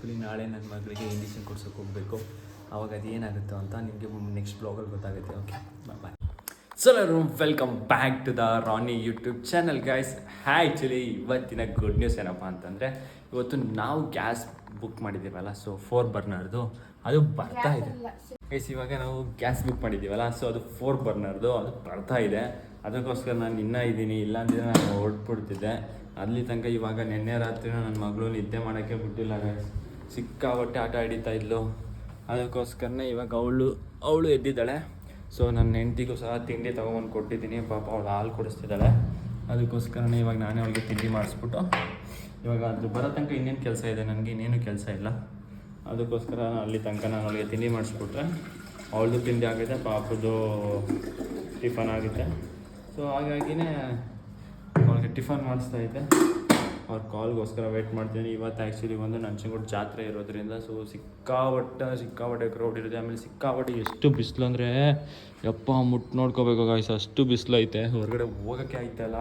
Actually ನಾಳೆ ನನ್ನ ಮಗಳಿಗೆ ಇಂಜೆಕ್ಷನ್ ಕೊಡ್ಸೋಕೆ ಹೋಗಬೇಕು. ಅವಾಗ ಅದು ಏನಾಗುತ್ತೋ ಅಂತ ನಿಮಗೆ ನೆಕ್ಸ್ಟ್ ಬ್ಲಾಗಲ್ಲಿ ಗೊತ್ತಾಗುತ್ತೆ. Okay bye so welcome back to the Rani YouTube channel guys actually ಇವತ್ತಿನ ಗುಡ್ ನ್ಯೂಸ್ ಏನಪ್ಪ ಅಂತಂದರೆ ಇವತ್ತು ನಾವು ಗ್ಯಾಸ್ ಬುಕ್ ಮಾಡಿದ್ದೀವಲ್ಲ ಸೊ ಫೋರ್ ಬರ್ನರ್ದು ಅದು ಬರ್ತಾ ಇದೆ. ಗೈಸ್ ಇವಾಗ ನಾವು ಗ್ಯಾಸ್ ಬುಕ್ ಮಾಡಿದ್ದೀವಲ್ಲ ಸೊ ಅದು ಫೋರ್ ಬರ್ನರ್ದು ಅದು ಬರ್ತಾ ಇದೆ. ಅದಕ್ಕೋಸ್ಕರ ನಾನು ಇನ್ನೂ ಇದ್ದೀನಿ ಇಲ್ಲಾಂದ್ರೆ ನಾನು ಹೊರಟ್ಬಿಡ್ತಿದ್ದೆ. ಅಲ್ಲಿ ತನಕ ಇವಾಗ ನಿನ್ನೆ ರಾತ್ರಿನೂ ನನ್ನ ಮಗಳು ನಿದ್ದೆ ಮಾಡೋಕ್ಕೆ ಬಿಟ್ಟಿಲ್ಲ ಗೈಸ್ ಸಿಕ್ಕಾಬಟ್ಟೆ ಆಟ ಹಿಡಿತಾ ಇದ್ಲು. ಅದಕ್ಕೋಸ್ಕರನೇ ಇವಾಗ ಅವಳು ಅವಳು ಎದ್ದಿದ್ದಾಳೆ. ಸೊ ನನ್ನ ಹೆಂಡತಿಗೂ ಸಹ ತಿಂಡಿ ತೊಗೊಂಬಂದು ಕೊಟ್ಟಿದ್ದೀನಿ. ಪಾಪ ಅವಳು ಹಾಲು ಕುಡಿಸ್ತಿದ್ದಾಳೆ. ಅದಕ್ಕೋಸ್ಕರನೇ ಇವಾಗ ನಾನೇ ಅವಳಿಗೆ ತಿಂಡಿ ಮಾಡಿಸ್ಬಿಟ್ಟು ಇವಾಗ ಅದು ಬರೋ ತನಕ ಇನ್ನೇನು ಕೆಲಸ ಇದೆ? ನನಗೆ ಇನ್ನೇನು ಕೆಲಸ ಇಲ್ಲ. ಅದಕ್ಕೋಸ್ಕರ ಅಲ್ಲಿ ತನಕ ನಾನು ಅವಳಿಗೆ ತಿಂಡಿ ಮಾಡಿಸ್ಬಿಟ್ರೆ ಅವಳದು ತಿಂಡಿ ಆಗಿದೆ, ಪಾಪದ್ದು ಟಿಫನ್ ಆಗುತ್ತೆ. ಸೊ ಹಾಗಾಗಿನೇ ಅವಳಿಗೆ ಟಿಫನ್ ಮಾಡಿಸ್ತಾ ಇದ್ದೆ. ಅವ್ರ ಕಾಲ್ಗೋಸ್ಕರ ವೆಯ್ಟ್ ಮಾಡ್ತೀನಿ. ಇವತ್ತು ಆ್ಯಕ್ಚುಲಿ ಒಂದು ನಂಜನಗೂಡು ಜಾತ್ರೆ ಇರೋದ್ರಿಂದ ಸೊ ಸಿಕ್ಕಾಪಟ್ಟೆ ಸಿಕ್ಕಾಪಟ್ಟೆ ಕ್ರೌಡ್ ಇರುತ್ತೆ. ಆಮೇಲೆ ಸಿಕ್ಕಾಪಟ್ಟೆ ಎಷ್ಟು ಬಿಸಿಲು ಅಂದರೆ, ಯಪ್ಪ ಮುಟ್ಟು ನೋಡ್ಕೋಬೇಕು ಗಾಯ್ಸ್ ಅಷ್ಟು ಬಿಸಿಲು ಐತೆ. ಹೊರಗಡೆ ಹೋಗೋಕ್ಕೆ ಆಯ್ತಲ್ಲ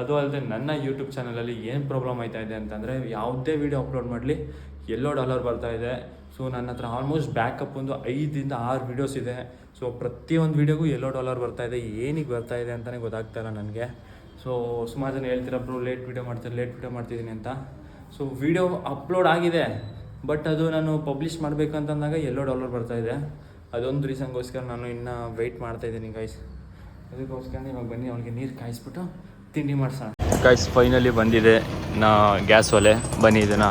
ಅದು ಅಲ್ಲದೆ ನನ್ನ ಯೂಟ್ಯೂಬ್ ಚಾನಲಲ್ಲಿ ಏನು ಪ್ರಾಬ್ಲಮ್ ಆಯ್ತಾ ಇದೆ ಅಂತಂದರೆ, ಯಾವುದೇ ವೀಡಿಯೋ ಅಪ್ಲೋಡ್ ಮಾಡಲಿ, ಎಲ್ಲೋ ಡಾಲರ್ ಬರ್ತಾ ಇದೆ. ಸೊ ನನ್ನ ಹತ್ರ ಆಲ್ಮೋಸ್ಟ್ ಬ್ಯಾಕಪ್ ಒಂದು ಐದರಿಂದ ಆರು ವೀಡಿಯೋಸ್ ಇದೆ. ಸೊ ಪ್ರತಿಯೊಂದು ವೀಡಿಯೋಗೂ ಎಲ್ಲೋ ಡಾಲರ್ ಬರ್ತಾ ಇದೆ. ಏನಿಗೆ ಬರ್ತಾ ಇದೆ ಅಂತಲೇ ಗೊತ್ತಾಗ್ತಾ ಇಲ್ಲ ನನಗೆ. ಸೊ ಸುಮಾರು ಜನ ಹೇಳ್ತೀರ, ಬ್ರೋ ಲೇಟ್ ವೀಡಿಯೋ ಮಾಡ್ತಾರೆ ಲೇಟ್ ವೀಡಿಯೋ ಮಾಡ್ತಿದ್ದೀನಿ ಅಂತ. ಸೊ ವೀಡಿಯೋ ಅಪ್ಲೋಡ್ ಆಗಿದೆ ಬಟ್ ಅದು ನಾನು ಪಬ್ಲಿಷ್ ಮಾಡಬೇಕಂತಂದಾಗ ಎಲ್ಲೋ ಡೌನ್ಲೋಡ್ ಬರ್ತಾ ಇದೆ. ಅದೊಂದು ರೀಸನ್ಗೋಸ್ಕರ ನಾನು ಇನ್ನು ವೆಯ್ಟ್ ಮಾಡ್ತಾ ಇದ್ದೀನಿ ಗೈಸ್ ಅದಕ್ಕೋಸ್ಕರ ಇವಾಗ ಬನ್ನಿ, ಅವ್ನಿಗೆ ನೀರು ಕಾಯಿಸ್ಬಿಟ್ಟು ತಿಂಡಿ ಮಾಡ್ಸೋಣ. ಗೈಸ್ ಫೈನಲಿ ಬಂದಿದೆ. ನಾ ಗ್ಯಾಸ್ ಒಲೆ. ಬನ್ನಿ, ಇದನ್ನು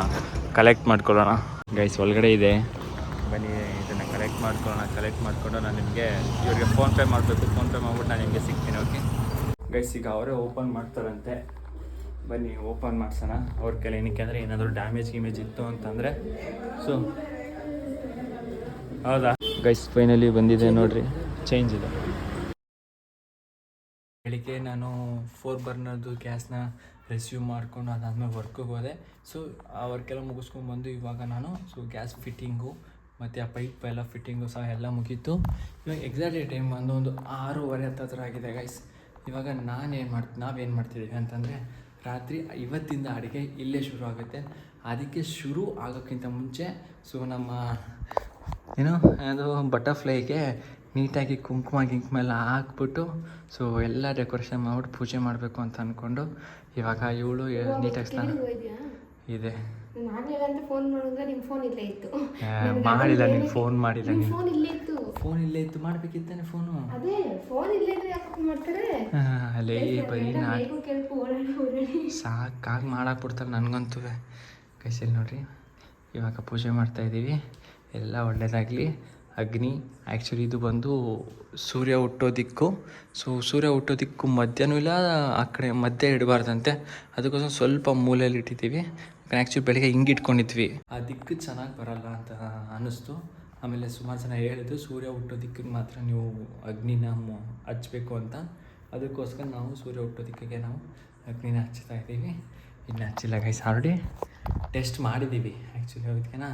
ಕಲೆಕ್ಟ್ ಮಾಡ್ಕೊಳ್ಳೋಣ. ಗೈಸ್ ಒಳಗಡೆ ಇದೆ. ಬನ್ನಿ, ಇದನ್ನು ಕಲೆಕ್ಟ್ ಮಾಡ್ಕೊಳ್ಳೋಣ ಕಲೆಕ್ಟ್ ಮಾಡಿಕೊಂಡು ನಾನು ನಿಮಗೆ ಇವರಿಗೆ ಫೋನ್ಪೇ ಮಾಡಬೇಕು. ಫೋನ್ಪೇ ಮಾಡ್ಬಿಟ್ಟು ನಾನು ನಿಮಗೆ ಸಿಗ್ತೀನಿ ಓಕೆ ಗೈಸ್ ಈಗ ಅವರೇ ಓಪನ್ ಮಾಡ್ತಾರಂತೆ. ಬನ್ನಿ ಓಪನ್ ಮಾಡ್ಸೋಣ. ಅವ್ರ ಕೈಲಿ ಏನಕ್ಕೆ ಅಂದರೆ ಏನಾದರೂ ಡ್ಯಾಮೇಜ್ ಗಿಮೇಜ್ ಇತ್ತು ಅಂತಂದರೆ. ಸೊ ಹೌದಾ? ಗೈಸ್ ಫೈನಲಿ ಬಂದಿದೆ ನೋಡ್ರಿ. ಚೇಂಜ್ ಇದೆ. ಬೆಳಿಗ್ಗೆ ನಾನು ಫೋರ್ ಬರ್ನರ್ದು ಗ್ಯಾಸ್ನ ರಿಸೀವ್ ಮಾಡ್ಕೊಂಡು ಅದಾದಮೇಲೆ ವರ್ಕಿಗೆ ಹೋದೆ. ಸೊ ಆ ವರ್ಕೆಲ್ಲ ಮುಗಿಸ್ಕೊಂಡ್ಬಂದು ಇವಾಗ ನಾನು ಸೊ ಗ್ಯಾಸ್ ಫಿಟ್ಟಿಂಗು ಮತ್ತು ಆ ಪೈಪ್ ಎಲ್ಲ ಫಿಟ್ಟಿಂಗು ಸಹ ಎಲ್ಲ ಮುಗೀತು. ಇವಾಗ ಎಕ್ಸಾಕ್ಟ್ಲಿ ಟೈಮ್ ಬಂದು ಒಂದು ಆರೂವರೆ ಹತ್ತತ್ರ ಆಗಿದೆ ಗೈಸ್ ಇವಾಗ ನಾನೇನು ಮಾಡ್ತೀನಿ ನಾವೇನು ಮಾಡ್ತಿದ್ದೀವಿ ಅಂತಂದರೆ ರಾತ್ರಿ ಇವತ್ತಿಂದ ಅಡುಗೆ ಇಲ್ಲೇ ಶುರು ಆಗುತ್ತೆ. ಅದಕ್ಕೆ ಶುರು ಆಗೋಕ್ಕಿಂತ ಮುಂಚೆ ಸೊ ನಮ್ಮ ಏನು ಅದು ಬಟರ್ಫ್ಲೈಗೆ ನೀಟಾಗಿ ಕುಂಕುಮ ಗಿಂಕುಮ ಎಲ್ಲ ಹಾಕ್ಬಿಟ್ಟು ಸೊ ಎಲ್ಲ ಡೆಕೋರೇಷನ್ ಮಾಡ್ಬಿಟ್ಟು ಪೂಜೆ ಮಾಡಬೇಕು ಅಂತ ಅಂದ್ಕೊಂಡು ಇವಾಗ ಇವಳು ನೀಟಾಗಿ ಸ್ನಾನ ಇದೆ. ಮಾಡ್ಲಿಲ್ಲ ಅಂತ ಫೋನ್ ಮಾಡಿದ್ರೆ ನಿಮ್ ಫೋನ್ ಇಲ್ಲೇ ಇತ್ತು. ಮಾಡಿಲ್ಲ ನೀನು ಫೋನ್ ಮಾಡಿಲ್ಲ ನಿಮ್ ನೀನು ಫೋನ್ ಇಲ್ಲೇ ಇತ್ತು. ಫೋನ್ ಇಲ್ಲೇ ಇತ್ತು ಮಾಡಬೇಕಿತ್ತಾನೆ ಫೋನು ಅದೇ ಫೋನ್ ಇಲ್ಲೇ ಇದ್ರೆ ಯಾಕೆ ಮಾಡ್ತಾರೆ? ಅಲ್ಲೇ ಬರೀ ನಾ ಬೇಗ ಕೆಂಪು ಓಡಾಡಿ ಓಡಾಡಿ. ಸಾಕಾಗಿ ಮಾಡಾಕ್ಬಿಡ್ತಾರೆ ನನಗಂತೂ. ಕೈಸಲ್ಲಿ ನೋಡ್ರಿ ಇವಾಗ ಪೂಜೆ ಮಾಡ್ತಾ ಇದ್ದೀವಿ ಎಲ್ಲ ಒಳ್ಳೇದಾಗ್ಲಿ. ಅಗ್ನಿ ಆ್ಯಕ್ಚುಲಿ ಇದು ಬಂದು ಸೂರ್ಯ ಹುಟ್ಟೋ ದಿಕ್ಕು. ಸೊ ಸೂರ್ಯ ಹುಟ್ಟೋ ದಿಕ್ಕು ಮಧ್ಯಾಹ್ನ ಇಲ್ಲ ಆ ಕಡೆ ಮಧ್ಯೆ ಇಡಬಾರ್ದಂತೆ. ಅದಕ್ಕೋಸ್ಕರ ಸ್ವಲ್ಪ ಮೂಲೆಯಲ್ಲಿ ಇಟ್ಟಿದ್ದೀವಿ ಆ್ಯಕ್ಚುಲಿ ಬೆಳಿಗ್ಗೆ ಹಿಂಗೆ ಇಟ್ಕೊಂಡಿದ್ವಿ. ಆ ದಿಕ್ಕು ಚೆನ್ನಾಗಿ ಬರಲ್ಲ ಅಂತ ಅನ್ನಿಸ್ತು ಆಮೇಲೆ ಸುಮಾರು ಜನ ಹೇಳಿದ್ರು ಸೂರ್ಯ ಹುಟ್ಟೋ ದಿಕ್ಕಿಗೆ ಮಾತ್ರ ನೀವು ಅಗ್ನಿನ ಹಚ್ಚಬೇಕು ಅಂತ. ಅದಕ್ಕೋಸ್ಕರ ನಾವು ಸೂರ್ಯ ಹುಟ್ಟೋ ದಿಕ್ಕಿಗೆ ನಾವು ಅಗ್ನಿನ ಹಚ್ತಾ ಇದ್ದೀವಿ. ಇನ್ನು ಹಚ್ಚಿಲ್ಲ ಗೈಸ್ ಆಲ್ರೆಡಿ ಟೆಸ್ಟ್ ಮಾಡಿದ್ದೀವಿ. ಆ್ಯಕ್ಚುಲಿ ಅದಕ್ಕೆನ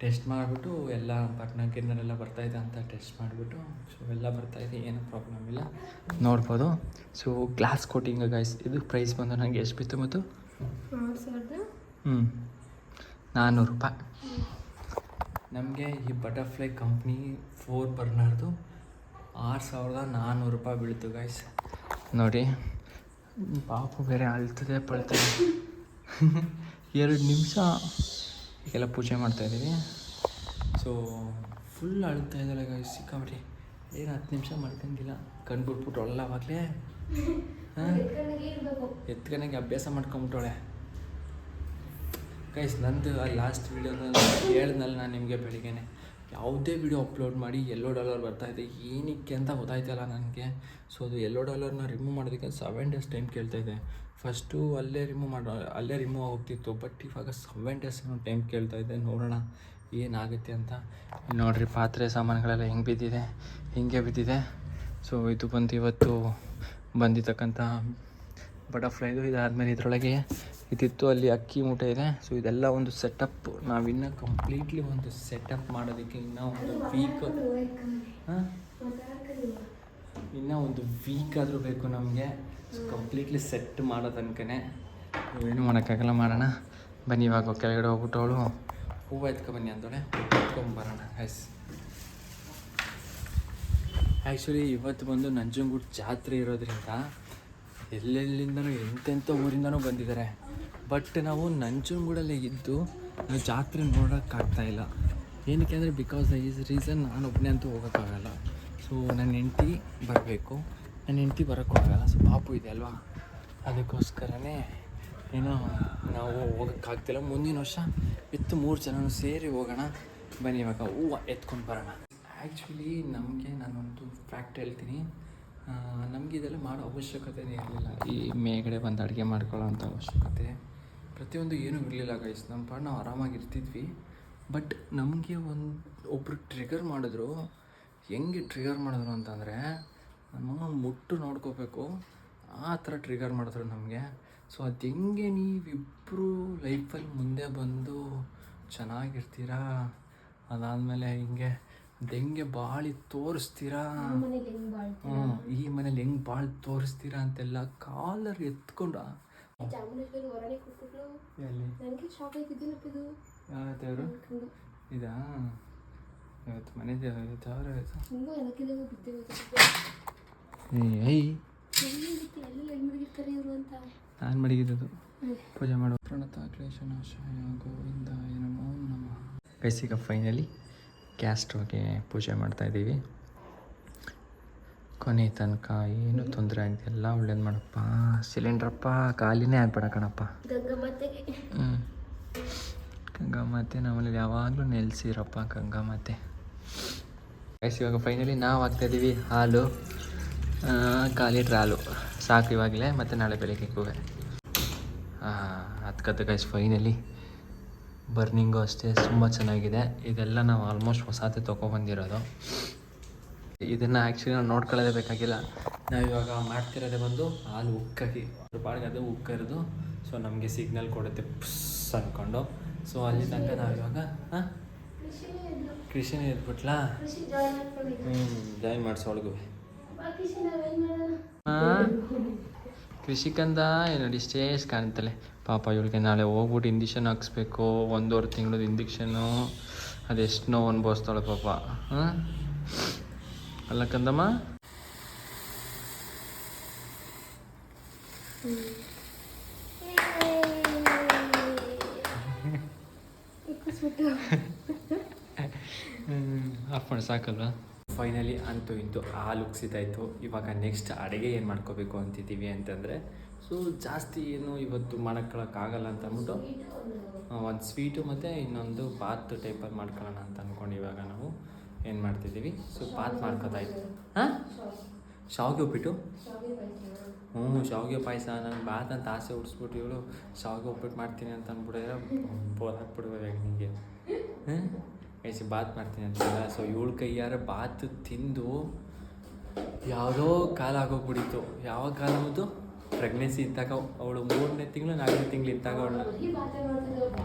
ಟೆಸ್ಟ್ ಮಾಡಿಬಿಟ್ಟು ಎಲ್ಲ ಬರ್ನರ್ ಗಿರ್ನರೆಲ್ಲ ಬರ್ತಾಯಿದೆ ಅಂತ ಟೆಸ್ಟ್ ಮಾಡಿಬಿಟ್ಟು ಸೊ ಎಲ್ಲ ಬರ್ತಾಯಿದೆ ಏನೂ ಪ್ರಾಬ್ಲಮ್ ಇಲ್ಲ. ನೋಡ್ಬೋದು. ಸೊ ಗ್ಲಾಸ್ ಕೋಟಿಂಗ್ ಗೈಸ್ ಇದು ಪ್ರೈಸ್ ಬಂದು ನನಗೆ ಎಷ್ಟು ಬಿತ್ತು ಮತ್ತು? ಹ್ಞೂ ನಾನ್ನೂರು ರೂಪಾಯಿ. ನಮಗೆ ಈ ಬಟರ್ಫ್ಲೈ ಕಂಪ್ನಿ ಫೋರ್ ಬರ್ನರ್ದು ಆರು ಸಾವಿರದ ನಾನ್ನೂರು ರೂಪಾಯಿ ಬೀಳ್ತು ಗೈಸ್ ನೋಡಿ ಪಾಪು ಬೇರೆ ಅಳ್ತದೆ ಪಳ್ತದೆ. ಎರಡು ನಿಮಿಷ ಈಗೆಲ್ಲ ಪೂಜೆ ಮಾಡ್ತಾಯಿದ್ದೀವಿ ಸೊ ಫುಲ್ ಅಳ್ತಾ ಇದ್ದಾಳೆ ಗೈಸ್ ಸಿಕ್ಕಾಬಿಟ್ಟು ಏನು ಹತ್ತು ನಿಮಿಷ ಮಾಡ್ಕೊಂಡಿಲ್ಲ. ಕಣ್ಣು ಬಿಟ್ಬಿಟ್ಟು ಆವಾಗಲೇ ಹಾಂ? ಎತ್ಕನೆಗೆ ಅಭ್ಯಾಸ ಮಾಡ್ಕೊಂಬಿಟ್ಟವಳೆ ಗೈಸ್ ನಂದು ಆ ಲಾಸ್ಟ್ ವೀಡಿಯೋದಲ್ಲಿ ಹೇಳ್ದಲ್ಲ ನಾನು ನಿಮಗೆ ಬೆಳಿಗ್ಗೆನೆ. ಯಾವುದೇ ವಿಡಿಯೋ ಅಪ್ಲೋಡ್ ಮಾಡಿ ಎಲ್ಲೋ ಡಾಲರ್ ಬರ್ತಾ ಇದೆ, ಏನಕ್ಕೆ ಅಂತ ಗೊತ್ತಾಯ್ತಲ್ಲ ನನಗೆ. ಸೊ ಅದು ಎಲ್ಲೋ ಡಾಲರ್ನ ರಿಮೂವ್ ಮಾಡೋದಕ್ಕೆ ಸೆವೆನ್ ಡೇಸ್ ಟೈಮ್ ಕೇಳ್ತಾ ಇದೆ. ಫಸ್ಟು ಅಲ್ಲೇ ರಿಮೂವ್ ಮಾಡೋ, ಅಲ್ಲೇ ರಿಮೂವ್ ಆಗೋಗ್ತಿತ್ತು ಬಟ್ ಇವಾಗ ಸೆವೆನ್ ಡೇಸ್ ಟೈಮ್ ಕೇಳ್ತಾ ಇದೆ, ನೋಡೋಣ ಏನಾಗುತ್ತೆ ಅಂತ. ನೋಡಿರಿ, ಪಾತ್ರೆ ಸಾಮಾನುಗಳೆಲ್ಲ ಹೆಂಗೆ ಬಿದ್ದಿದೆ, ಹಿಂಗೆ ಬಿದ್ದಿದೆ. ಸೊ ಇದು ಬಂದು ಇವತ್ತು ಬಂದಿರ್ತಕ್ಕಂಥ ಬಟರ್ಫ್ಲೈದು ಇದಾದಮೇಲೆ ಇದರೊಳಗೆ ಇದಿತ್ತು, ಅಲ್ಲಿ ಅಕ್ಕಿ ಮೂಟೆ ಇದೆ. ಸೊ ಇದೆಲ್ಲ ಒಂದು ಸೆಟಪ್ ನಾವಿನ್ನೂ ಕಂಪ್ಲೀಟ್ಲಿ ಒಂದು ಸೆಟಪ್ ಮಾಡೋದಕ್ಕೆ ಇನ್ನೂ ಒಂದು ವೀಕ್ ಇನ್ನೂ ಒಂದು ವೀಕ್ ಆದರೂ ಬೇಕು ನಮಗೆ. ಕಂಪ್ಲೀಟ್ಲಿ ಸೆಟ್ ಮಾಡೋ ತನಕನೇ. ಏನು ಮಾಡೋಕ್ಕಾಗಲ್ಲ ಮಾಡೋಣ ಬನ್ನಿ ಇವಾಗ ಕೆಳಗಡೆ ಹೋಗ್ಬಿಟ್ಟು ಅವಳು. ಹೂವು ಎತ್ಕೊ ಬನ್ನಿ ಅಂದೋಳೆ ಎತ್ಕೊಂಬರೋಣ ಎಸ್ ಆ್ಯಕ್ಚುಲಿ ಇವತ್ತು ಬಂದು ನಂಜನಗೂಡು ಜಾತ್ರೆ ಇರೋದ್ರಿಂದ ಎಲ್ಲೆಲ್ಲಿಂದನೂ ಎಂತೆಂಥ ಊರಿಂದನೂ ಬಂದಿದ್ದಾರೆ. ಬಟ್ ನಾವು ನಂಜನಗೂಡಲ್ಲೇ ಇದ್ದು, ನಾವು ಜಾತ್ರೆ ಇಲ್ಲ. ಏನಕ್ಕೆ ಅಂದರೆ ಬಿಕಾಸ್ ಈಸ್ ರೀಸನ್ ನಾನು ಒಬ್ಬನೇ ಅಂತೂ ಹೋಗೋಕ್ಕಾಗಲ್ಲ ಸೊ ನನ್ನ ಹೆಂಡ್ತಿ ಬರಬೇಕು. ನನ್ನ ಹೆಂಡ್ತಿ ಬರೋಕ್ಕಾಗಲ್ಲ ಸೊ ಪಾಪು ಇದೆ ಅಲ್ವಾ? ಅದಕ್ಕೋಸ್ಕರನೇ ಏನೋ ನಾವು ಹೋಗೋಕ್ಕಾಗ್ತಿಲ್ಲ ಮುಂದಿನ ವರ್ಷ ಇತ್ತು ಮೂರು ಜನನೂ ಸೇರಿ ಹೋಗೋಣ. ಬನ್ನಿ ಇವಾಗ ಹೂವು ಎತ್ಕೊಂಡು ಬರೋಣ. ಆ್ಯಕ್ಚುಲಿ ನಮಗೆ ನಾನೊಂದು ಫ್ಯಾಕ್ಟ್ ಹೇಳ್ತೀನಿ. ನಮಗೆ ಇದೆಲ್ಲ ಮಾಡೋ ಅವಶ್ಯಕತೆನೇ ಇರಲಿಲ್ಲ. ಈ ಮೇಗಡೆ ಬಂದು ಅಡುಗೆ ಮಾಡ್ಕೊಳ್ಳೋ ಅಂಥ ಅವಶ್ಯಕತೆ. ಪ್ರತಿಯೊಂದು ಏನೂ ಇರಲಿಲ್ಲ ಗೈಸ್ ನಮ್ಮ ಪಾಡ್ ನಾವು ಆರಾಮಾಗಿ ಇರ್ತಿದ್ವಿ. ಬಟ್ ನಮಗೆ ಒಂದು ಒಬ್ಬರು ಟ್ರಿಗರ್ ಮಾಡಿದ್ರು. ಹೆಂಗೆ ಟ್ರಿಗರ್ ಮಾಡಿದ್ರು ಅಂತಂದರೆ ನಮ್ಮ ಮುಟ್ಟು ನೋಡ್ಕೋಬೇಕು. ಆ ಥರ ಟ್ರಿಗರ್ ಮಾಡಿದ್ರು ನಮಗೆ. ಸೊ ಅದು ಹೆಂಗೆ ನೀವಿಬ್ಬರು ಲೈಫಲ್ಲಿ ಮುಂದೆ ಬಂದು ಚೆನ್ನಾಗಿರ್ತೀರಾ? ಅದಾದಮೇಲೆ ಹಿಂಗೆ ದೆಂಗೆ ಹೆಂಗೆ ಬಾಳಿ ತೋರಿಸ್ತೀರಾ? ಹ್ಞೂ ಈ ಮನೇಲಿ ಹೆಂಗೆ ಬಾಳಿ ತೋರಿಸ್ತೀರಾ ಅಂತೆಲ್ಲ ಕಾಲರ್ ಎತ್ಕೊಂಡ ಚಾಮುಂಡೇಶ್ವರಿ ಹೊರನೆ ಕೊಟ್ಬಿಟ್ಲು ಎಲ್ಲಿ ನನಗೆ ಶಾಕ್ ಆಗಿದ್ದಿಲ್ಲಪ್ಪ ಇದು ಯಾವ ದೇವರು ಇದಾ ಇವತ್ತು ಮನೆ ದೇವರು ದೇವರು ತುಂಬ ಎದಕ್ಕಿದಾಗ ಬಿದ್ದೆ ಏಯ್ ಎಲ್ಲ ಮಡಗಿರ್ತಾರೆ ಇವರು ಅಂತ ನಾನು ಮಡಗಿದ್ದು ಪೂಜೆ ಮಾಡುವ ಪ್ರಣತ ಕ್ಲೇಶನಾಶಾಯ ಗೋವಿಂದಾಯ ನಮೋ ನಮಃ ಫೈನಲಿ ಕ್ಯಾಸ್ಟ್ ಸ್ಟವ್ಗೆ ಪೂಜೆ ಮಾಡ್ತಾ ಇದ್ದೀವಿ. ಕೊನೆ ತನಕ ಏನು ತೊಂದರೆ ಆಗಿದೆ? ಎಲ್ಲ ಒಳ್ಳೇದು ಮಾಡಪ್ಪ. ಸಿಲಿಂಡ್ರಪ್ಪ ಖಾಲಿನೇ ಆಗ್ಬೇಡ ಕಣಪ್ಪ. ಗಂಗಾ ಹ್ಞೂ ಗಂಗಾಮಾತೆ ನಮ್ಮಲ್ಲಿ ಯಾವಾಗಲೂ ನೆಲೆಸಿರಪ್ಪ ಗಂಗಾಮಾತೆ ಗೈಸ್ ಇವಾಗ ಫೈನಲಿ ನಾವು ಹಾಕ್ತಾಯಿದ್ದೀವಿ ಹಾಲು ಖಾಲಿ ಟ್ರಾಲು ಹಾಲು. ಸಾಕು ಇವಾಗಲೇ ಮತ್ತು ನಾಳೆ ಬೆಳಗ್ಗೆ ಕೂವೆ. ಹತ್ಕತ್ತೆ ಗೈಸ್ ಫೈನಲಿ ಬರ್ನಿಂಗು ಅಷ್ಟೇ ತುಂಬ ಚೆನ್ನಾಗಿದೆ. ಇದೆಲ್ಲ ನಾವು ಆಲ್ಮೋಸ್ಟ್ ಹೊಸತೆ ತೊಗೊಬಂದಿರೋದು ಇದನ್ನು ಆ್ಯಕ್ಚುಲಿ ನಾವು ನೋಡ್ಕೊಳ್ಳೋದೇ ಬೇಕಾಗಿಲ್ಲ. ನಾವು ಇವಾಗ ಮಾಡ್ತಿರೋದೇ ಬಂದು ಹಾಲು ಉಕ್ಕಾಗಿ ಅದ್ರ ಪಾಡಿಗೆ ಅದು ಉಕ್ಕರಿದು ಸೊ ನಮಗೆ ಸಿಗ್ನಲ್ ಕೊಡುತ್ತೆ ಪುಸ್ ಅಂದ್ಕೊಂಡು ಸೊ ಅಲ್ಲಿ ತನಕ ನಾವು ಇವಾಗ ಹಾಂ? ಕೃಷಿನೇ ಇದ್ಬಿಟ್ಲಾ? ಹ್ಞೂ ಜಾಯಿನ್ ಮಾಡಿಸೋಳ್ಗು ಹಾಂ ಕೃಷಿಕಂದ ನೋಡಿ ಇಷ್ಟೇ ಕಾಣ್ತಲೆ. ಪಾಪ ಇವಳಿಗೆ ನಾಳೆ ಹೋಗ್ಬಿಟ್ಟು ಇಂಜೆಕ್ಷನ್ ಹಾಕ್ಸ್ಬೇಕು. ಒಂದೂವರೆ ತಿಂಗಳದ ಇಂಜೆಕ್ಷನು ಅದೆಷ್ಟು ನೋವು ಅನ್ಭವಿಸ್ತಾಳೆ ಪಾಪ. ಹಾಂ? ಅಲ್ಲ ಕಂದಮ್ಮ? ಹಾಕೊಂಡು ಆಫ್ ಮಾಡಿ ಸಾಕಲ್ವಾ? ಫೈನಲಿ ಅಂತೂ ಇಂತೂ ಆ ಲುಕ್ಸ್ ಇದಾಯಿತು ಇವಾಗ ನೆಕ್ಸ್ಟ್ ಅಡುಗೆ ಏನು ಮಾಡ್ಕೋಬೇಕು ಅಂತಿದ್ದೀವಿ ಅಂತಂದರೆ ಸೊ ಜಾಸ್ತಿ ಏನು ಇವತ್ತು ಮಾಡ್ಕೊಳಕ್ಕಾಗಲ್ಲ ಅಂತ ಅಂದ್ಬಿಟ್ಟು ಒಂದು ಸ್ವೀಟು ಮತ್ತು ಇನ್ನೊಂದು ಬಾತ್ ಟೈಪಲ್ಲಿ ಮಾಡ್ಕೊಳ್ಳೋಣ ಅಂತ ಅಂದ್ಕೊಂಡು ಇವಾಗ ನಾವು. ಏನು ಮಾಡ್ತಿದ್ದೀವಿ? ಸೊ ಪಾತ್ ಮಾಡ್ಕೋತಾ ಇದ್ವಿ ಹಾಂ? ಶಾವಿಗೆ ಉಪ್ಪಿಟ್ಟು? ಹ್ಞೂ ಶಾವಿಗೆ ಪಾಯಸ. ನಂಗೆ ಬಾತ್ ಅಂತ ಆಸೆ ಉಡ್ಸ್ಬಿಟ್ಟು ಇವಳು ಶಾವಿಗೆ ಉಪ್ಪಿಟ್ಟು ಮಾಡ್ತೀನಿ ಅಂತ ಅಂದ್ಬಿಟ್ಟಿದ್ರೆ ಬೋರ್ ಹಾಕ್ಬಿಡ್ಬೇಕು ನಿಮಗೆ ಹಾಂ? ಐಸಿ ಬಾತ್ ಮಾಡ್ತೀನಿ ಅಂತಲ್ಲ ಸೊ ಇವಳು ಕೈಯಾರ ಬಾತ್ ತಿಂದು ಯಾವುದೋ ಕಾಲ ಆಗೋಗ್ಬಿಟ್ಟಿತ್ತು ಯಾವ ಕಾಲ ಮತ್ತು ಪ್ರೆಗ್ನೆನ್ಸಿ ಇದ್ದಾಗ ಅವಳು ಮೂರನೇ ತಿಂಗಳು, ನಾಲ್ಕನೇ ತಿಂಗಳು ಇದ್ದಾಗ ಅವಳು.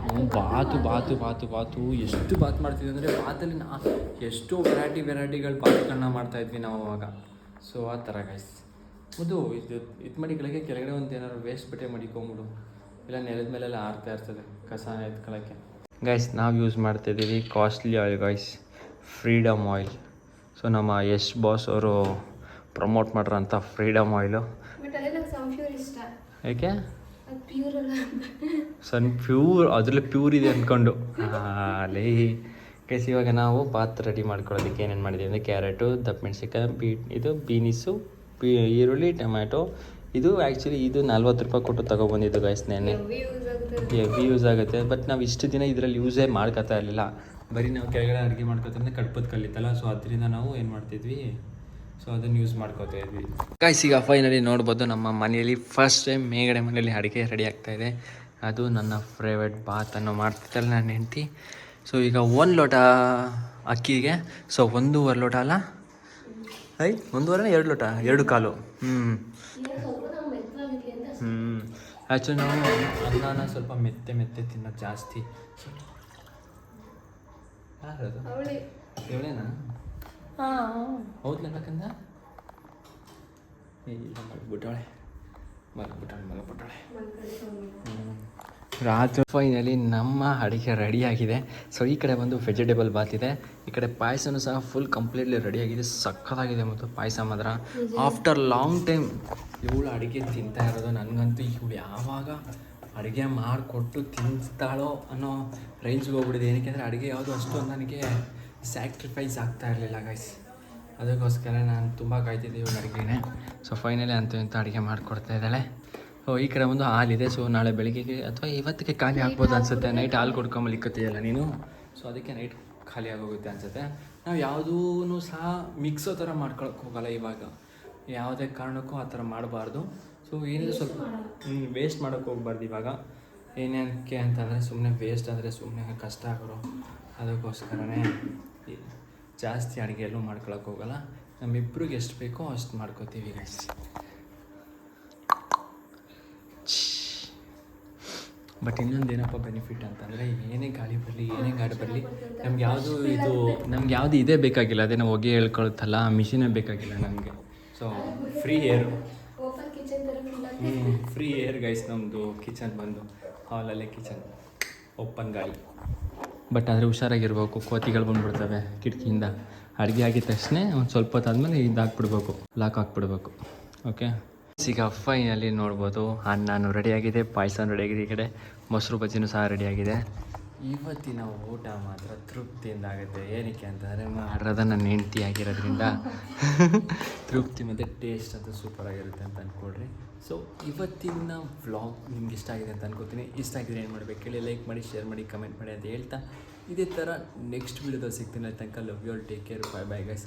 ಹ್ಞೂ ಬಾತು ಬಾತು ಬಾತು ಬಾತು. ಎಷ್ಟು ಬಾತ್ ಮಾಡ್ತಿದ್ವಿ ಅಂದರೆ ಬಾತಲ್ಲಿ ನಾ ಎಷ್ಟೋ ವೆರೈಟಿ ವೆರೈಟಿಗಳು ಬಾತುಗಳನ್ನ ಮಾಡ್ತಾಯಿದ್ವಿ ನಾವು ಅವಾಗ. ಸೊ ಆ ಥರ ಗೈಸ್ ಇದು ಇದು ಮಾಡಿ ಕೆಳಗೆ, ಕೆಳಗಡೆ ಒಂದು ಏನಾದ್ರು ವೇಸ್ಟ್ ಬಟ್ಟೆ ಮಡಿಕೊಂಬಿಡು ಇಲ್ಲ ನೆಲದ ಮೇಲೆಲ್ಲ ಆರ್ತಾ ಇರ್ತದೆ ಕಸ ಎತ್ಕೊಳ್ಳೋಕ್ಕೆ ಗೈಸ್ ನಾವು ಯೂಸ್ ಮಾಡ್ತಾಯಿದ್ದೀವಿ costly oil guys freedom oil so ನಮ್ಮ ಯಶ್ ಬಾಸ್ ಅವರು ಪ್ರಮೋಟ್ ಮಾಡಿರೋಂಥ ಫ್ರೀಡಮ್ ಆಯಿಲು ಏಕೆ? ಸನ್ ಪ್ಯೂರ್ ಅದರಲ್ಲಿ ಪ್ಯೂರ್ ಇದೆ ಅಂದ್ಕೊಂಡು ಅಲ್ಲಿ ಗೈಸ್ ಇವಾಗ ನಾವು ಪಾತ್ ರೆಡಿ ಮಾಡ್ಕೊಳ್ಳೋದಕ್ಕೆ ಏನೇನು ಮಾಡಿದ್ದೀವಿ ಅಂದರೆ ಕ್ಯಾರೆಟು ದಪ್ಪ ಮೆಣಸಿನ್ಕಾಯಿ ಬೀಟ್ ಇದು ಬೀನಿಸು ಬೀ ಈರುಳ್ಳಿ ಟೊಮ್ಯಾಟೊ. ಇದು ಆ್ಯಕ್ಚುಲಿ ಇದು ನಲ್ವತ್ತು ರೂಪಾಯಿ ಕೊಟ್ಟು ತೊಗೊಬಂದಿದ್ದು ಗೈಸ್ ನೆನ್ನೆ. ಹೆವಿ ಯೂಸ್ ಆಗುತ್ತೆ. ಬಟ್ ನಾವು ಇಷ್ಟು ದಿನ ಇದರಲ್ಲಿ ಯೂಸೇ ಮಾಡ್ಕೊತಾ ಇರಲಿಲ್ಲ. ಬರೀ ನಾವು ಕೆಳಗಡೆ ಅಡುಗೆ ಮಾಡ್ಕೊತಂದ್ರೆ ಕಡ್ಪದ ಕಲ್ಲಿತ್ತಲ್ಲ ಸೊ ಅದರಿಂದ ನಾವು ಏನು ಮಾಡ್ತಿದ್ವಿ? ಸೊ ಅದನ್ನು ಯೂಸ್ ಮಾಡ್ಕೋತಾ ಇದ್ವಿ. ಗಾಯ್ಸ್ ಈಗ ಫೈನಲಿ ನೋಡ್ಬೋದು ನಮ್ಮ ಮನೆಯಲ್ಲಿ ಫಸ್ಟ್ ಟೈಮ್ ಮೇಗಡೆ ಮನೆಯಲ್ಲಿ ಅಡುಗೆ ರೆಡಿ ಆಗ್ತಾ ಇದೆ. ಅದು ನನ್ನ ಫೇವ್ರೆಟ್ ಬಾತನ್ನು ಮಾಡ್ತಿದ್ದಲ್ಲ ನನ್ನ ಹೆಂಡತಿ. ಸೊ ಈಗ ಒಂದು ಲೋಟ ಅಕ್ಕಿಗೆ ಸೊ ಒಂದೂವರೆ ಲೋಟ ಅಲ್ಲ? ಐ ಒಂದೂವರೆ ಎರಡು ಲೋಟ? ಎರಡು ಕಾಲು. ಹ್ಞೂ ಈಗ ಸ್ವಲ್ಪ ನಾವು ಮೆತ್ತಗಾಗಿರ್ಲಿ ಅಂತ ಹ್ಞೂ ಆ್ಯಕ್ಚುಲಿ ನಾವು ಅನ್ನನ ಸ್ವಲ್ಪ ಮೆತ್ತೆ ಮೆತ್ತೆ ತಿನ್ನೋದು ಜಾಸ್ತಿ. ಯಾರದು? ಅವಳಿ ಬೇಕಂದ ಇಲ್ಲ ಮಲಗ್ಬಿಟ್ಟವಳೆ ಮಲಗ್ಬಿಟ್ಟವಳೆ ಹ್ಞೂ ರಾತ್ರಿ ಫೈನಲಿ ನಮ್ಮ ಅಡುಗೆ ರೆಡಿಯಾಗಿದೆ ಸೊ ಈ ಕಡೆ ಬಂದು ವೆಜಿಟೇಬಲ್ ಬಾತ್ ಇದೆ ಈ ಕಡೆ ಪಾಯಸನೂ ಸಹ ಫುಲ್ ಕಂಪ್ಲೀಟ್ಲಿ ರೆಡಿಯಾಗಿದೆ ಸಕ್ಕತ್ತಾಗಿದೆ ಮತ್ತು ಪಾಯಸ ಮಾತ್ರ. ಆಫ್ಟರ್ ಲಾಂಗ್ ಟೈಮ್ ಇವಳು ಅಡುಗೆ ತಿಂತಾ ಇರೋದು ನನಗಂತೂ ಇವಳು ಯಾವಾಗ ಅಡುಗೆ ಮಾಡಿಕೊಟ್ಟು ತಿಂತಾಳೋ ಅನ್ನೋ ರೇಂಜ್ಗೆ ಹೋಗ್ಬಿಟ್ಟಿದೆ. ಏನಕ್ಕೆ ಅಂದರೆ ಅಡುಗೆ ಯಾವುದು ಅಷ್ಟೊಂದು ನನಗೆ ಸ್ಯಾಕ್ರಿಫೈಸ್ ಆಗ್ತಾ ಇರಲಿಲ್ಲ ಗೈಸ್ ಅದಕ್ಕೋಸ್ಕರ ನಾನು ತುಂಬ ಕಾಯ್ತಿದ್ದೆ ಇವಳು ಅಡುಗೆನೇ. ಸೊ ಫೈನಲಿ ಅಂತೂ ಇಂಥ ಅಡುಗೆ ಮಾಡಿಕೊಡ್ತಾ ಇದ್ದಾಳೆ. ಓ ಈ ಕಡೆ ಒಂದು ಹಾಲಿದೆ. ಸೊ ನಾಳೆ ಬೆಳಗ್ಗೆಗೆ ಅಥವಾ ಇವತ್ತಿಗೆ ಖಾಲಿ ಆಗ್ಬೋದು ಅನ್ಸುತ್ತೆ. ನೈಟ್ ಹಾಲು ಕೊಡ್ಕೊಂಬಲಿಕ್ಕತ್ತೀಯಲ್ಲ ನೀನು? ಸೊ ಅದಕ್ಕೆ ನೈಟ್ ಖಾಲಿ ಆಗೋಗುತ್ತೆ ಅನ್ಸುತ್ತೆ. ನಾವು ಯಾವುದೂ ಸಹ ಮಿಕ್ಸೋ ಥರ ಮಾಡ್ಕೊಳಕ್ಕೆ ಹೋಗಲ್ಲ ಇವಾಗ. ಯಾವುದೇ ಕಾರಣಕ್ಕೂ ಆ ಥರ ಮಾಡಬಾರ್ದು. ಸೊ ಏನಿದೆ ಸ್ವಲ್ಪ ವೇಸ್ಟ್ ಮಾಡೋಕ್ಕೆ ಹೋಗ್ಬಾರ್ದು ಇವಾಗ. ಏನಕ್ಕೆ ಅಂತಂದರೆ ಸುಮ್ಮನೆ ವೇಸ್ಟ್ ಆದರೆ ಸುಮ್ಮನೆ ಕಷ್ಟ ಆಗೋರು. ಅದಕ್ಕೋಸ್ಕರನೇ ಜಾಸ್ತಿ ಅಡುಗೆ ಎಲ್ಲೂ ಮಾಡ್ಕೊಳಕ್ಕೆ ಹೋಗಲ್ಲ. ನಮ್ಮಿಬ್ರಿಗೆ ಎಷ್ಟು ಬೇಕೋ ಅಷ್ಟು ಮಾಡ್ಕೋತೀವಿ ಗೈಸ್ ಬಟ್ ಇನ್ನೊಂದು ಏನಪ್ಪ ಬೆನಿಫಿಟ್ ಅಂತಂದರೆ ಏನೇ ಗಾಳಿ ಬರಲಿ ಏನೇ ಗಾಡಿ ಬರಲಿ ನಮ್ಗೆ ಯಾವುದು ಇದು ನಮ್ಗೆ ಯಾವುದು ಇದೇ ಬೇಕಾಗಿಲ್ಲ. ಅದೇ ನಾವು ಹೊಗೆ ಹೇಳ್ಕೊಳುತ್ತಲ್ಲ ಆ ಮಿಷಿನೇ ಬೇಕಾಗಿಲ್ಲ ನಮಗೆ. So free air free air guys ನಮ್ಮದು ಕಿಚನ್ ಬಂದು. ಹಾಲಲ್ಲೇ ಕಿಚನ್ ಓಪನ್ ಗಾಳಿ. ಬಟ್ ಆದರೆ ಹುಷಾರಾಗಿರ್ಬೇಕು ಕೋತಿಗಳು ಬಂದ್ಬಿಡ್ತವೆ ಕಿಟಕಿಯಿಂದ. ಅಡುಗೆ ಆಗಿದ ತಕ್ಷಣ ಒಂದು ಸ್ವಲ್ಪ ಹೊತ್ತಾದ್ಮೇಲೆ ಇದು ಹಾಕ್ಬಿಡ್ಬೇಕು ಲಾಕ್ ಹಾಕ್ಬಿಡ್ಬೇಕು ಓಕೆ ಈಗ ಫೈನಲ್ಲಿ ನೋಡ್ಬೋದು ಅನ್ನನೂ ರೆಡಿಯಾಗಿದೆ ಪಾಯಸನೂ ರೆಡಿಯಾಗಿದೆ ಈ ಕಡೆ ಮೊಸರು ಬಜ್ಜಿನೂ ಸಹ ರೆಡಿಯಾಗಿದೆ ಇವತ್ತಿನ ಊಟ ಮಾತ್ರ ತೃಪ್ತಿಯಿಂದ ಆಗುತ್ತೆ. ಏನಕ್ಕೆ ಅಂತಂದರೆ ಮಾರದ ನನ್ನ ಹೆಂಡತಿ ಆಗಿರೋದ್ರಿಂದ. ತೃಪ್ತಿ ಮತ್ತು ಟೇಸ್ಟ್ ಅದು ಸೂಪರ್ ಆಗಿರುತ್ತೆ ಅಂತ ಅಂದ್ಕೊಳ್ರಿ ಸೊ ಇವತ್ತಿನ ವ್ಲಾಗ್ ನಿಮ್ಗೆ ಇಷ್ಟ ಆಗಿದೆ ಅಂತ ಅನ್ಕೋತೀನಿ. ಇಷ್ಟ ಆಗಿದ್ರೆ ಏನು ಮಾಡಬೇಕು ಹೇಳಿ ಲೈಕ್ ಮಾಡಿ ಶೇರ್ ಮಾಡಿ ಕಮೆಂಟ್ ಮಾಡಿ ಅಂತ ಹೇಳ್ತಾ. ಇದೇ ಥರ ನೆಕ್ಸ್ಟ್ ವೀಡಿಯೋದಲ್ಲಿ ಸಿಗ್ತೀನಿ. ತನಕ love you all take care bye bye guys